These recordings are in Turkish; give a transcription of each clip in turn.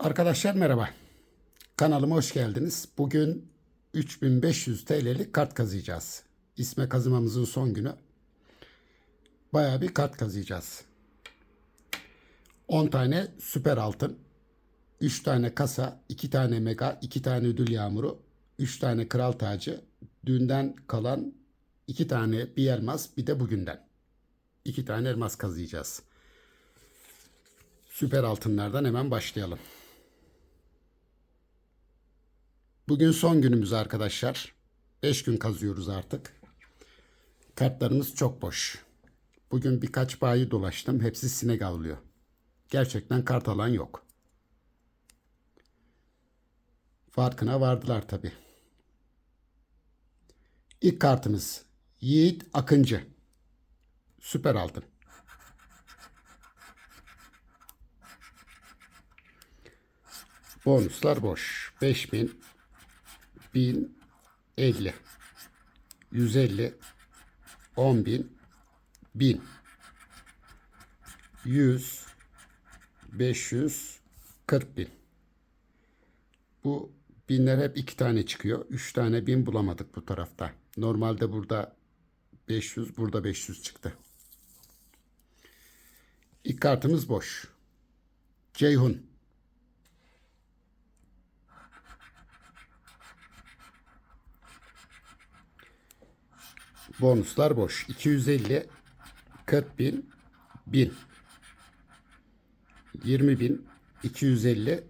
Arkadaşlar merhaba. Kanalıma hoş geldiniz. Bugün 3500 TL'lik kart kazıyacağız. İsme kazımamızın son günü. Bayağı bir kart kazıyacağız. 10 tane süper altın, 3 tane kasa, 2 tane mega, 2 tane ödül yağmuru, 3 tane kral tacı, dünden kalan 2 tane bir elmas, bir de bugünden. 2 tane elmas kazıyacağız. Süper altınlardan hemen başlayalım. Bugün son günümüz arkadaşlar. 5 gün kazıyoruz artık. Kartlarımız çok boş. Bugün birkaç bayi dolaştım. Hepsi sinek avlıyor. Gerçekten kart alan yok. Farkına vardılar tabi. İlk kartımız Yiğit Akıncı. Süper altın. Bonuslar boş. 5000 1000 50 150 10000 1000 100 500 40000 Bu binler hep iki tane çıkıyor. Üç tane bin bulamadık bu tarafta. Normalde burada 500 burada 500 çıktı. İlk kartımız boş. Ceyhun. Bonuslar boş. 250, 40 bin, 1000. 20 bin, 250,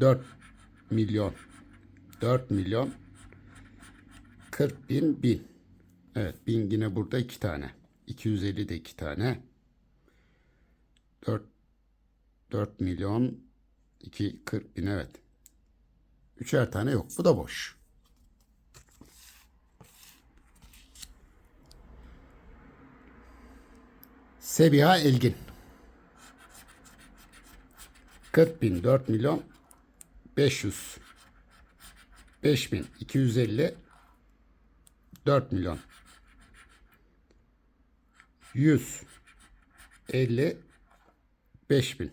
4 milyon. 4 milyon, 40 bin, 1000. Evet, 1000 yine burada 2 tane. 250 de 2 tane. 4 4 milyon 2 40 bin evet. Üçer tane yok. Bu da boş. Sebiha Elgin. 40 bin 4 milyon 500 5 bin 250 4 milyon 100 50 5 bin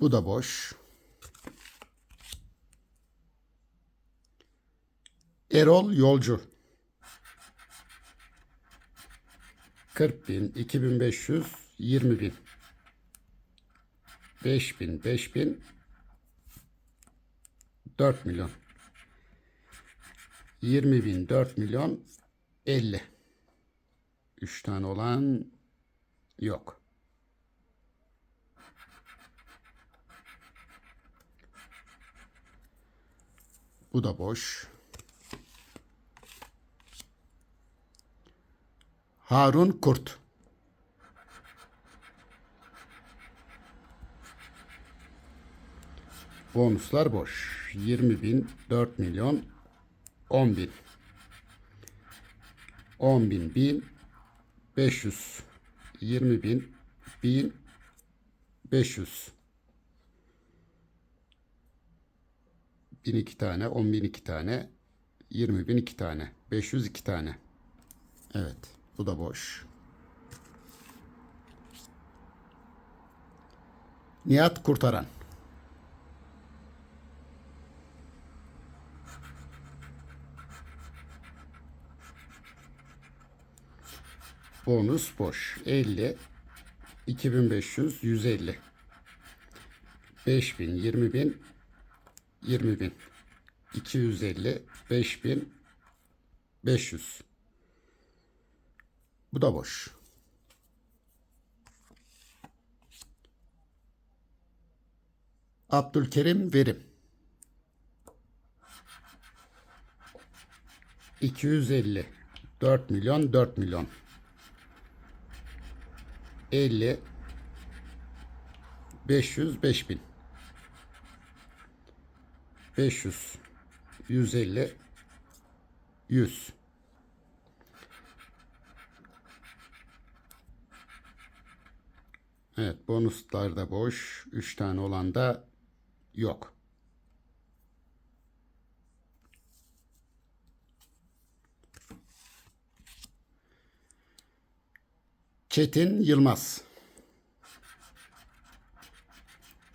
Bu da boş. Erol Yolcu. 40 bin, 2500, 20 bin. 5 bin, 5 bin, 4 milyon. 20 bin, 4 milyon, 50. 3 tane olan yok. Bu da boş. Harun Kurt. Bonuslar boş. 20 bin, 4 milyon, 10 bin. 10 bin, 1000, 500. 20 bin, 1000, 500. 1000 iki tane, 10 bin iki tane, 20 bin iki tane, 500 iki tane. Evet. Bu da boş. Nihat Kurtaran. Bonus boş. 50 2500 150 5000 20000 20000 250 5000 500 bu da boş. Abdülkerim Verim. 250 4 milyon 4 milyon. 50 500 5000 500 150 100 Evet bonuslar da boş. 3 tane olan da yok. Çetin Yılmaz.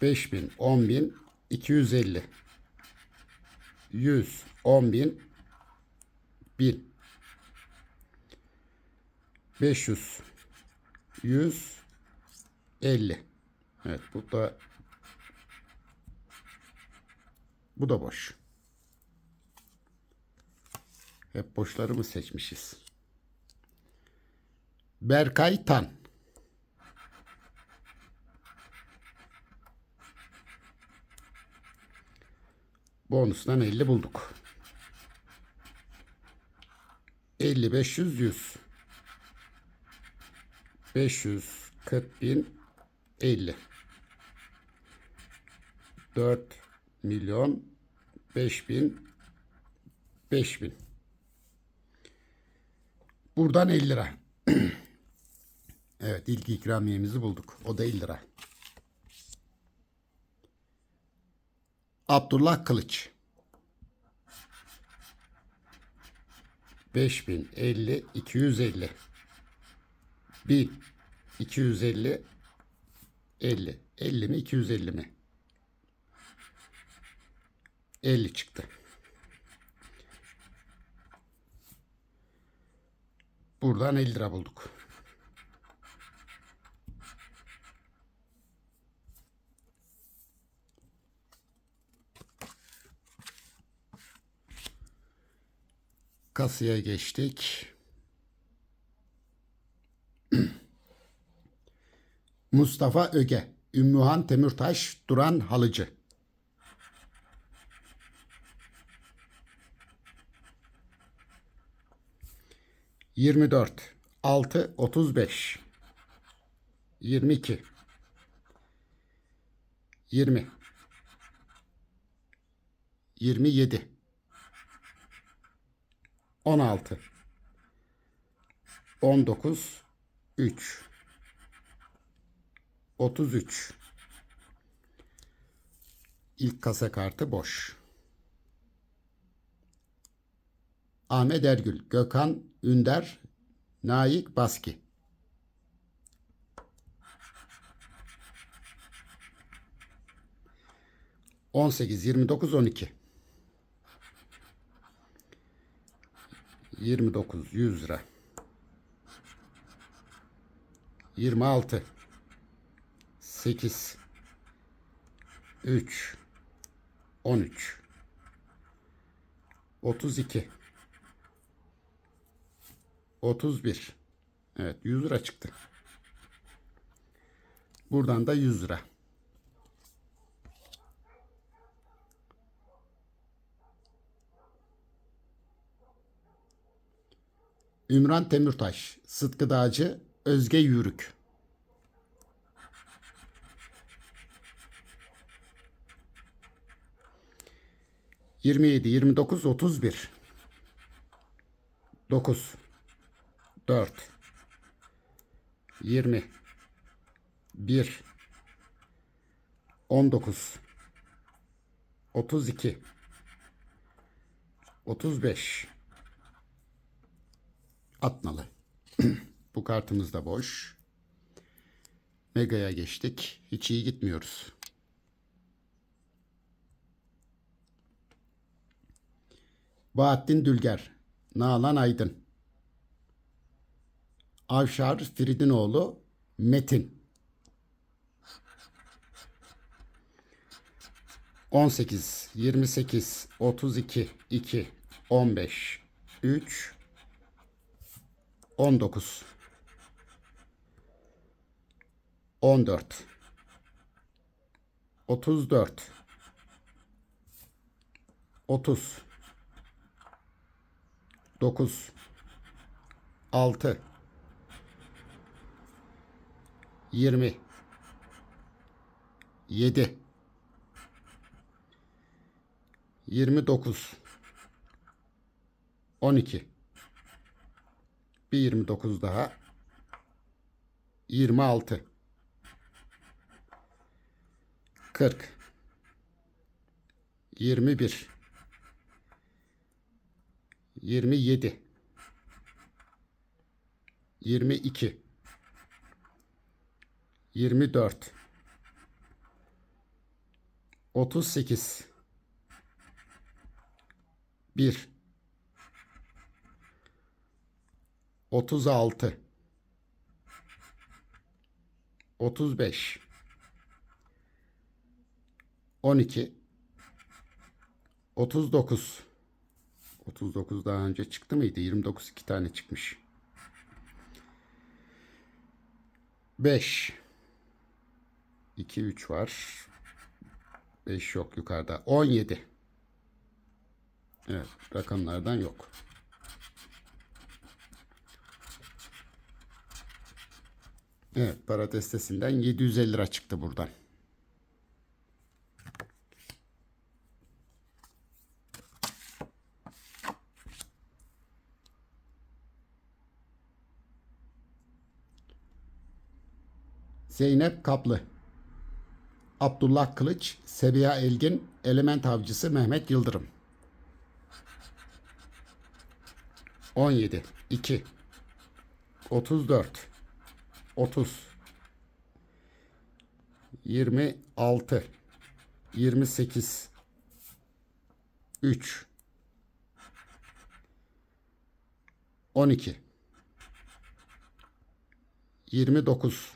5000, 10000, 250. 100, 10000, 1000. 500, 100, 50. Evet bu da bu da boş. Hep boşları mı seçmişiz? Berkay Tan. Bonustan 50 bulduk. 50, 500, 100. 500, 40 bin, 50. 4 milyon, 5 bin, 5 bin. Buradan 50 lira. evet ilk ikramiyemizi bulduk. O da 50 lira. Abdullah Kılıç. 5000, 50, 250. 1000, 250, 50. 50 mi 250 mi? 50 çıktı. Buradan 50 lira bulduk. Kasaya geçtik. Mustafa Öge, Ümmühan Temürtaş, Duran Halıcı. Yirmi dört, altı, otuz beş, yirmi iki, yirmi, yirmi yedi, on altı, on dokuz, üç, otuz üç. İlk kasa kartı boş. Ahmet Ergül, Gökhan Ünder, Naik Baski. On sekiz, yirmi dokuz, on iki. Yirmi dokuz, yüz lira. Yirmi altı. Sekiz. Üç. On üç. Otuz iki. 31. Evet 100 lira çıktı. Buradan da 100 lira. Ümran Temürtaş, Sıtkı Dağcı, Özge Yürük. Yirmi yedi, yirmi dokuz, otuz bir. Dokuz. 4 20 1 19 32 35 atmalı. Bu kartımız da boş. Mega'ya geçtik. Hiç iyi gitmiyoruz. Bahattin Dülger, Nalan Aydın. Avşar Firidinoğlu Metin. 18 28 32 2 15 3 19 14 34 30 9 6 20 7 29 12 bir 29 daha. 26 40 21 27 22 24 38 1 36 35 12 39 39 daha önce çıktı mıydı? 29 iki tane çıkmış. 5 2 3 var. 5 yok yukarıda. 17 Evet rakamlardan yok. Evet para destesinden 750 lira çıktı buradan. Zeynep Kaplı. Abdullah Kılıç Sebiha Elgin Element Avcısı Mehmet Yıldırım. 17 2 34 30 26 28 3 12 29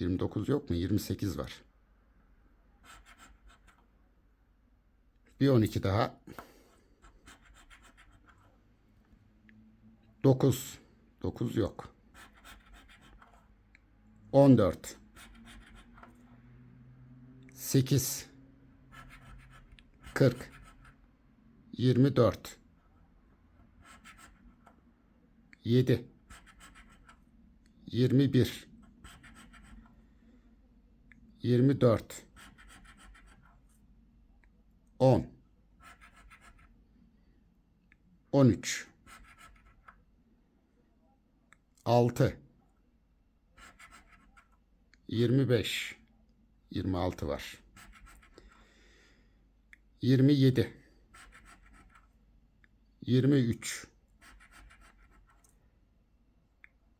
29 yok mu? 28 var. Bir 12 daha. 9 9 yok. 14 8 40 24 7 21 24 10 13 6 25 26 var. 27 23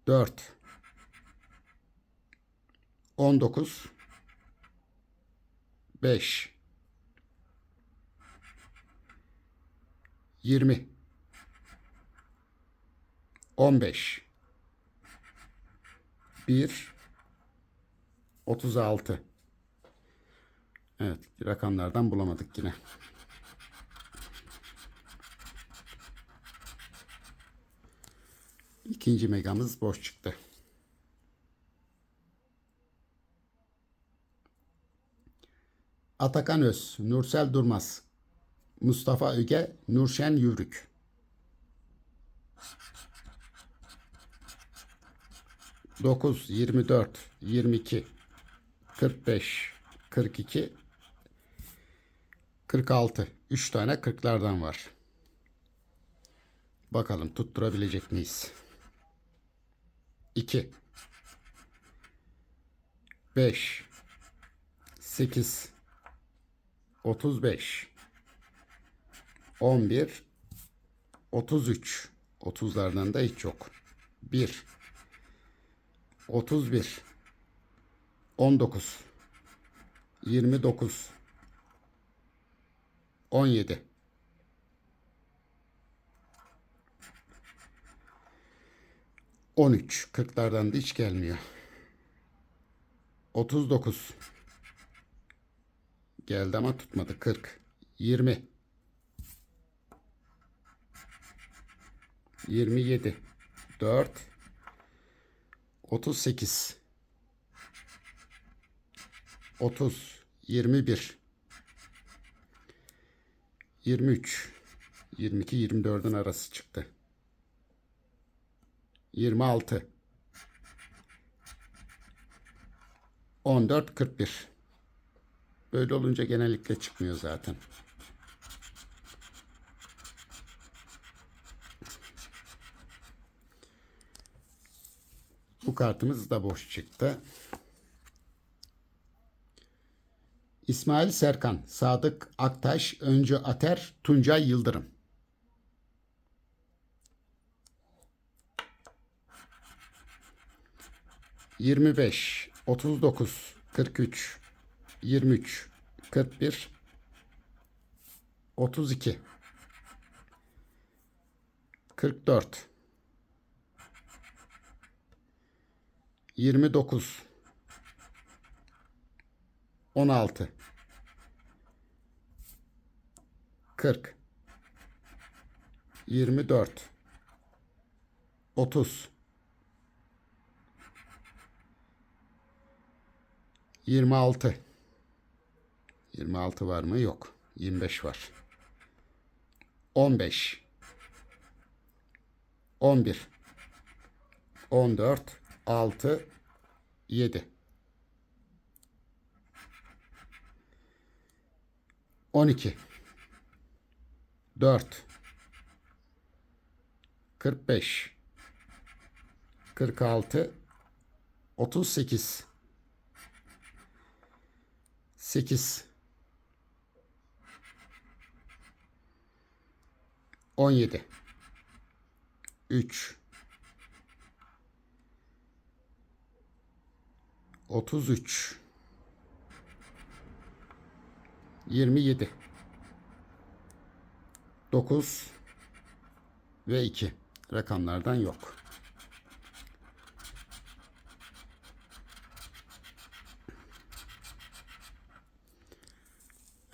4 19 5 20 15 1 36 Evet rakamlardan bulamadık yine. İkinci megamız boş çıktı. Atakan Öz, Nursel Durmaz, Mustafa Öge, Nurşen Yürük. Dokuz, yirmi dört, yirmi iki, kırk beş, kırk iki, kırk altı. Üç tane kırklardan var. Bakalım tutturabilecek miyiz? İki, beş, sekiz, 35 11 33 30'lardan da hiç yok. 1 31 19 29 17 13 40'lardan da hiç gelmiyor. 39 Geldi ama tutmadı. 40. 20. 27. 4. 38. 30. 21. 23. 22 24'ün arası çıktı. 26. 14 41. Böyle olunca genellikle çıkmıyor zaten. Bu kartımız da boş çıktı. İsmail Serkan, Sadık Aktaş, Öncü Ater, Tuncay Yıldırım. Yirmi beş, 39, 43, 23, 41, 32, 44, 29, 16, 40, 24, 30, 26. 26 var mı? Yok. 25 var. 15. 11. 14. 6. 7. 12. 4. 45. 46. 38. 8 17 3 33 27 9 ve 2 rakamlardan yok.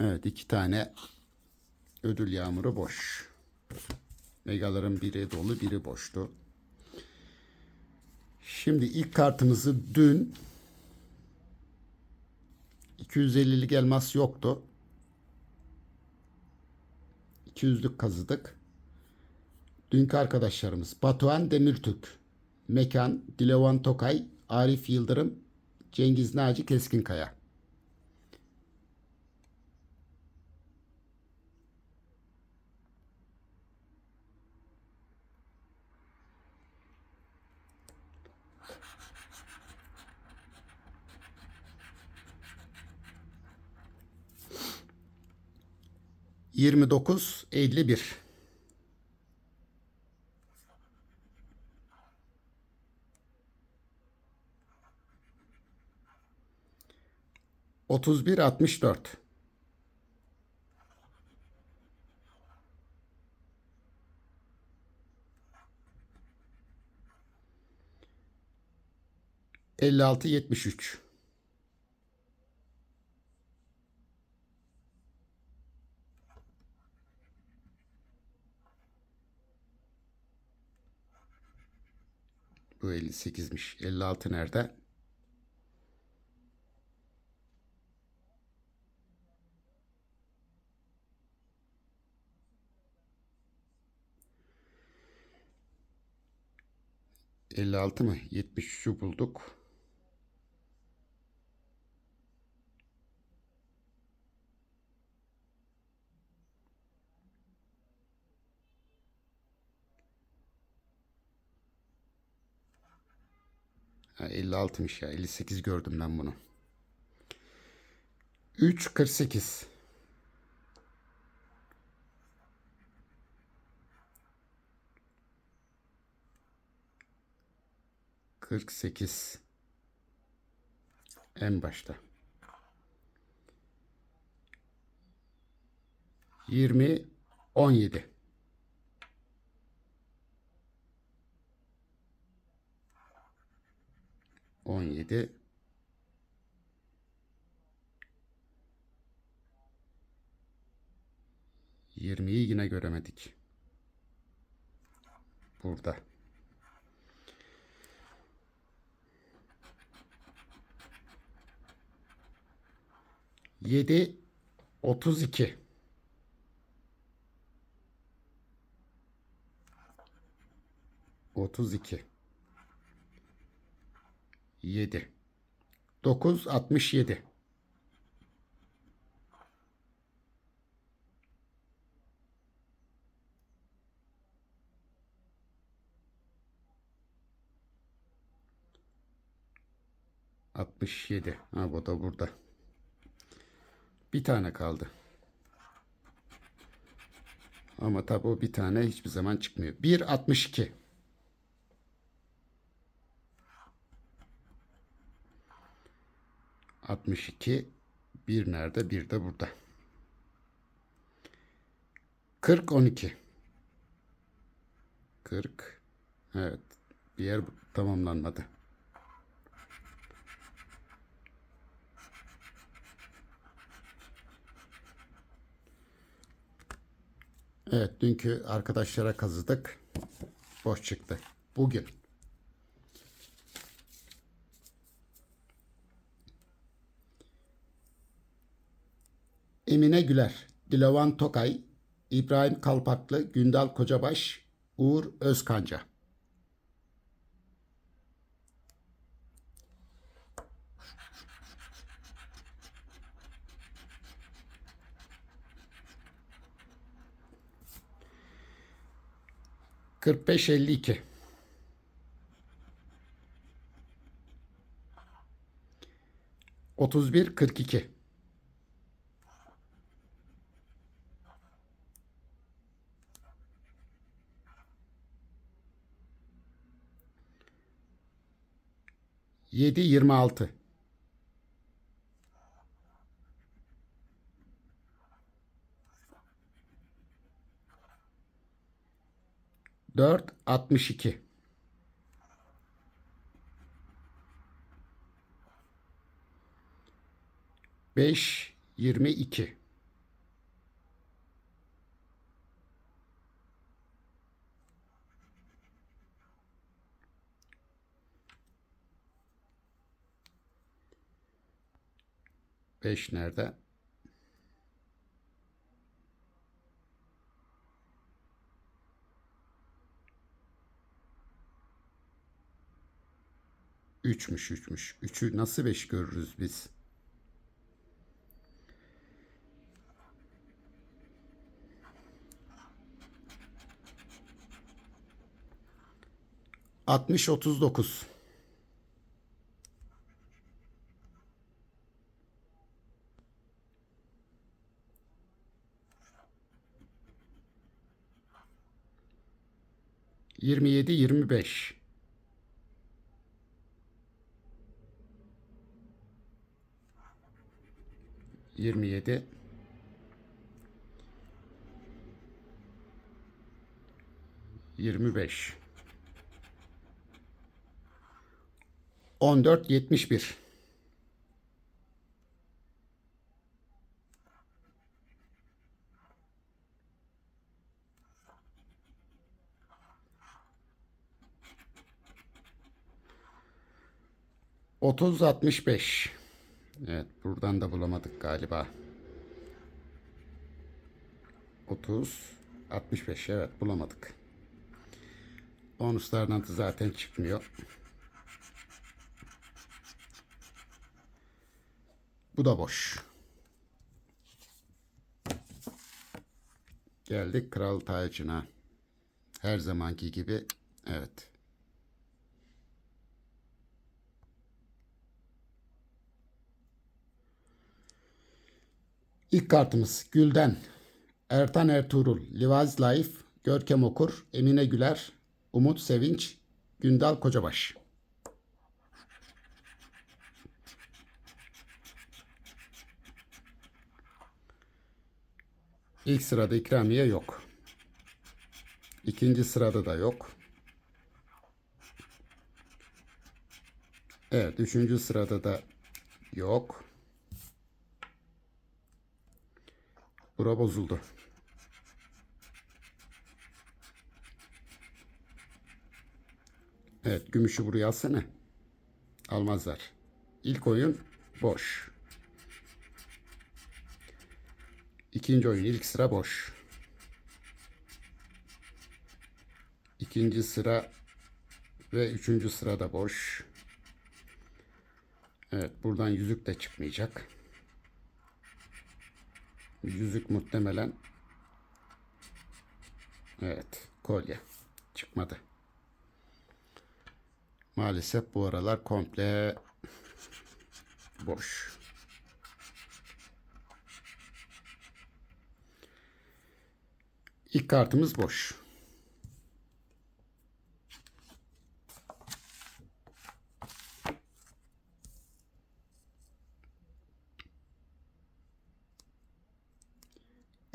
Evet iki tane ödül yağmuru boş. Megaların biri dolu biri boştu. Şimdi ilk kartımızı dün 250'lik elmas yoktu. 200'lük kazıdık. Dünkü arkadaşlarımız Batuhan Demirtürk, Mekan, Dilevan Tokay, Arif Yıldırım, Cengiz Naci Keskinkaya. 29 51 31 64 56 73 Bu 58'miş. 56 nerede? Elli altı mı? Yetmiş üçü bulduk. Ha, 56'mış ya. 58 gördüm ben bunu. 3 48. Kırk sekiz. En başta. Yirmi on yedi. On yedi. Yirmiyi yine göremedik. Burada. Yedi otuz iki. Otuz iki. Yedi. Dokuz altmış yedi. Altmış yedi. Ha bu da burada. Bir tane kaldı. Ama tabi o bir tane hiçbir zaman çıkmıyor. 1.62. 62. Bir nerede? Bir de burada. 40 12. 40. Evet. Bir yer tamamlanmadı. Evet, dünkü arkadaşlara kazıdık. Boş çıktı. Bugün Emine Güler, Dilovan Tokay, İbrahim Kalpaklı, Gündal Kocabaş, Uğur Özkanca. Kırk beş elli iki. Otuz bir kırk iki. Yedi yirmi altı. Dört altmış iki. Beş yirmi iki. Beş nerede? Üçmüş, üçmüş. Üçü nasıl beş görürüz biz? Altmış otuz dokuz. 27 25 27 25 14 71 3065. Evet buradan da bulamadık galiba. 30 65 evet bulamadık. Bonuslardan zaten çıkmıyor. Bu da boş. Geldik kral tacına. Her zamanki gibi evet. İlk kartımız Gülden, Ertan Ertuğrul, Livaz Laif, Görkem Okur, Emine Güler, Umut Sevinç, Gündal Kocabaş. İlk sırada ikramiye yok. İkinci sırada da yok. Evet, üçüncü sırada da yok. Bura bozuldu. Evet, gümüşü buraya alsana. Almazlar. İlk oyun boş. İkinci oyun ilk sıra boş. İkinci sıra ve üçüncü sıra da boş. Evet, buradan yüzük de çıkmayacak. Yüzük muhtemelen Evet kolye çıkmadı. Maalesef bu aralar komple boş. İlk kartımız boş.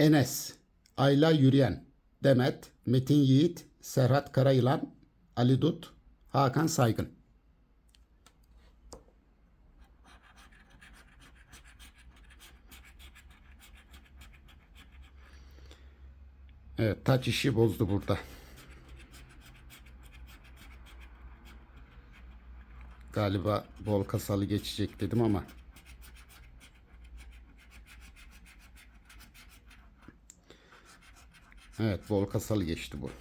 Enes, Ayla Yürüyen, Demet, Metin Yiğit, Serhat Karayılan, Ali Dut, Hakan Saygın. Evet, taç işi bozdu burada. Galiba bol kasalı geçecek dedim ama Evet, bol kasalı geçti bu.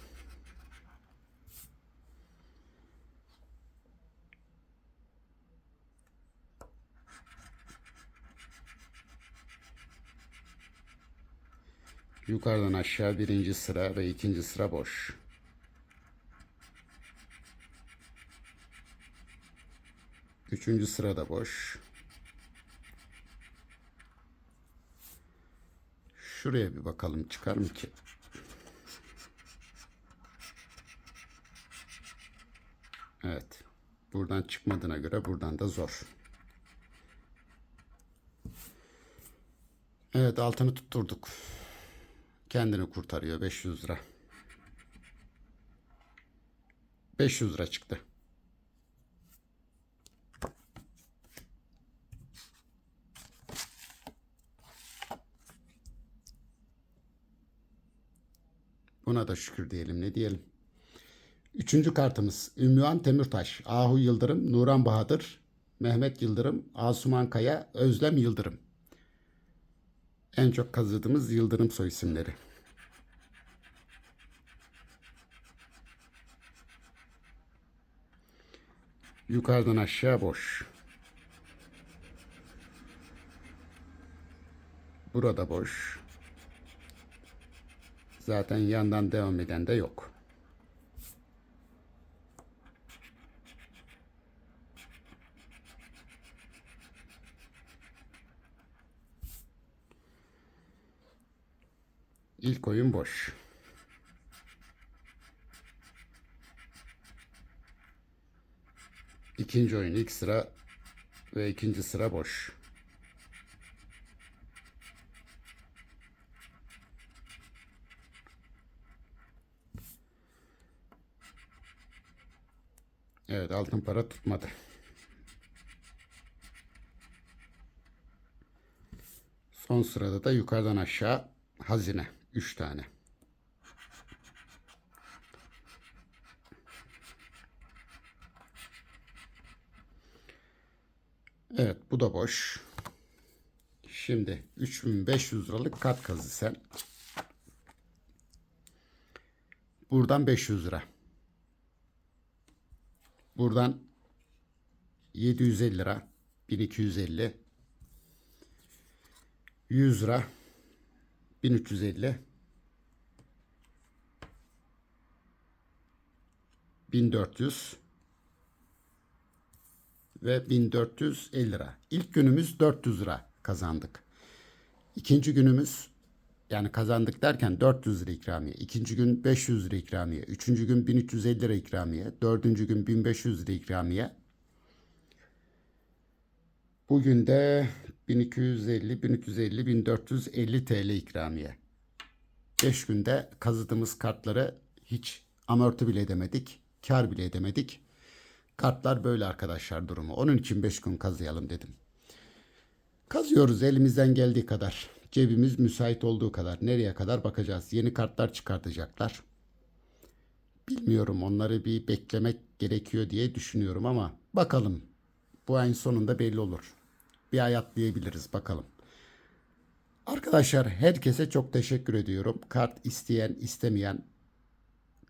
Yukarıdan aşağı birinci sıra ve ikinci sıra boş. Üçüncü sırada boş. Şuraya bir bakalım çıkar mı ki? Evet. Buradan çıkmadığına göre buradan da zor. Evet altını tutturduk. Kendini kurtarıyor 500 lira. 500 lira çıktı. Buna da şükür diyelim ne diyelim. Üçüncü kartımız Ümmühan Temürtaş, Ahu Yıldırım, Nuran Bahadır, Mehmet Yıldırım, Asuman Kaya, Özlem Yıldırım. En çok kazıdığımız Yıldırım soy isimleri. Yukarıdan aşağı boş. Burada boş. Zaten yandan devam eden de yok. İlk oyun boş. İkinci oyun ilk sıra ve ikinci sıra boş. Evet altın para tutmadı. Son sırada da yukarıdan aşağı hazine. Üç tane. Evet bu da boş. Şimdi 3500 liralık kart kazı sen. Buradan 500 lira. Buradan 750 lira. 1250. 100 lira. 1350 1400 ve 1450 lira. İlk günümüz 400 lira kazandık. İkinci günümüz yani kazandık derken 400 lira ikramiye. İkinci gün 500 lira ikramiye. Üçüncü gün 1350 lira ikramiye. Dördüncü gün 1500 lira ikramiye. Bugün de 1250, 1350, 1450 TL ikramiye. 5 günde kazıdığımız kartları hiç amorti bile edemedik. Kar bile edemedik. Kartlar böyle arkadaşlar durumu. Onun için 5 gün kazıyalım dedim. Kazıyoruz elimizden geldiği kadar. Cebimiz müsait olduğu kadar. Nereye kadar bakacağız. Yeni kartlar çıkartacaklar. Bilmiyorum onları bir beklemek gerekiyor diye düşünüyorum ama bakalım. Bu ayın sonunda belli olur. Bir ay atlayabiliriz bakalım. Arkadaşlar herkese çok teşekkür ediyorum. Kart isteyen, istemeyen,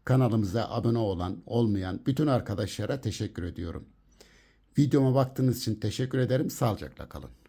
kanalımıza abone olan, olmayan bütün arkadaşlara teşekkür ediyorum. Videoma baktığınız için teşekkür ederim. Sağlıcakla kalın.